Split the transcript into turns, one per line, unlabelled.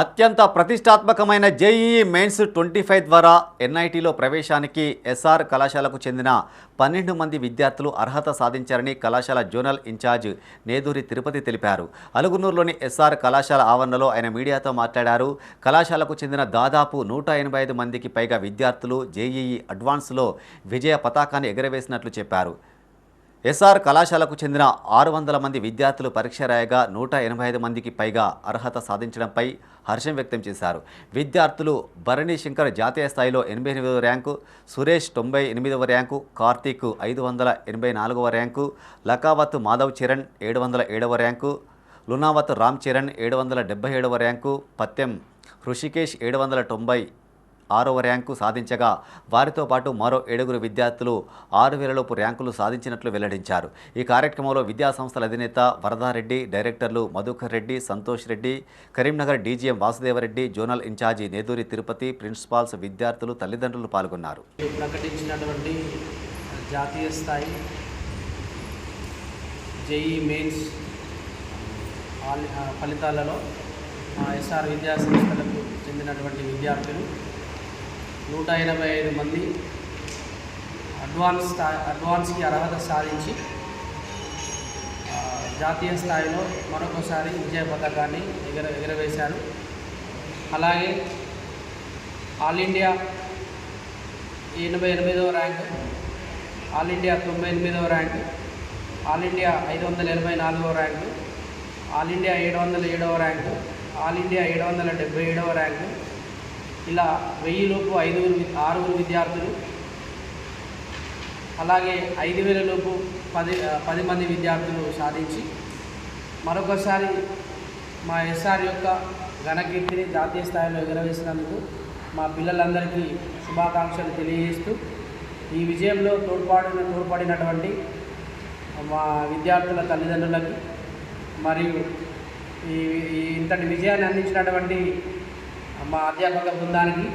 అత్యంత ప్రతిష్టాత్మకమైన JEE mains twenty five ద్వారా ఎన్ఐటీలో ప్రవేశానికి ఎస్ఆర్ కళాశాలకు చెందిన పన్నెండు మంది విద్యార్థులు అర్హత సాధించారని కళాశాల జోనల్ ఇన్ఛార్జ్ నేదూరి తిరుపతి తెలిపారు. అలుగునూరులోని ఎస్ఆర్ కళాశాల ఆవరణలో ఆయన మీడియాతో మాట్లాడారు. కళాశాలకు చెందిన దాదాపు నూట ఎనభై ఐదు మందికి పైగా విద్యార్థులు జేఈఈ అడ్వాన్స్లో విజయ పతాకాన్ని ఎగరవేసినట్లు చెప్పారు. ఎస్ఆర్ కళాశాలకు చెందిన ఆరు వందల మంది విద్యార్థులు పరీక్ష రాయగా నూట ఎనభై ఐదు మందికి పైగా అర్హత సాధించడంపై హర్షం వ్యక్తం చేశారు. విద్యార్థులు భరణి శంకర్ జాతీయ స్థాయిలో ఎనభై ఎనిమిదవ ర్యాంకు సురేష్ తొంభై ఎనిమిదవ ర్యాంకు కార్తీక్ ఐదు వందల ఎనభై నాలుగవ ర్యాంకు లకావత్ మాధవ్ చరణ్ ఏడు వందల ఏడవ ర్యాంకు లునావత్ రామ్ చరణ్ ఏడు వందల డెబ్బై ఏడవ ర్యాంకు పత్యం హృషికేష్ ఏడు వందల తొంభై ఆరవ ర్యాంకు సాధించగా వారితో పాటు మరో ఏడుగురు విద్యార్థులు ఆరు వేలలోపు ర్యాంకులు సాధించినట్లు వెల్లడించారు. ఈ కార్యక్రమంలో విద్యా సంస్థల అధినేత వరదారెడ్డి డైరెక్టర్లు Madhukar Reddy Santosh Reddy Karimnagar DGM Vasudevareddy zonal incharge Neduri Tirupati principals విద్యార్థులు తల్లిదండ్రులు పాల్గొన్నారు.
ప్రకటించినటువంటి జాతీయ స్థాయి జేఈ మెయిన్స్ ఫలితాలలో ఎస్ఆర్ విద్యాసంస్థలకు చెందినటువంటి విద్యార్థులు నూట ఎనభై ఐదు మంది అడ్వాన్స్ స్థాయి అడ్వాన్స్కి అర్హత సాధించి జాతీయ స్థాయిలో మరొకసారి విజయ పథకాన్ని ఎగర ఎగరవేశారు. అలాగే ఆల్ ఇండియా ఎనభై ఎనిమిదవ ర్యాంకు ఆల్ ఇండియా తొంభై ఎనిమిదవ ర్యాంకు ఆల్ ఇండియా ఐదు వందల ఎనభై నాలుగవ ర్యాంకు ఆల్ ఇండియా ఏడు వందల ఏడవ ర్యాంకు ఆల్ ఇండియా ఏడు వందల డెబ్బై ఏడవ ర్యాంకు ఇలా వెయ్యిలోపు ఐదుగురు ఆరుగురు విద్యార్థులు అలాగే ఐదు వేలలోపు పది పది మంది విద్యార్థులు సాధించి మరొకసారి మా ఎస్ఆర్ యొక్క ఘనకీర్తిని జాతీయ స్థాయిలో ఎగరవేసినందుకు మా పిల్లలందరికీ శుభాకాంక్షలు తెలియజేస్తూ ఈ విజయంలో తోడ్పాడిన తోడ్పడినటువంటి మా విద్యార్థుల తల్లిదండ్రులకి మరియు ఈ ఇంతటి విజయాన్ని అందించినటువంటి మా అధ్యాపక బృందానికి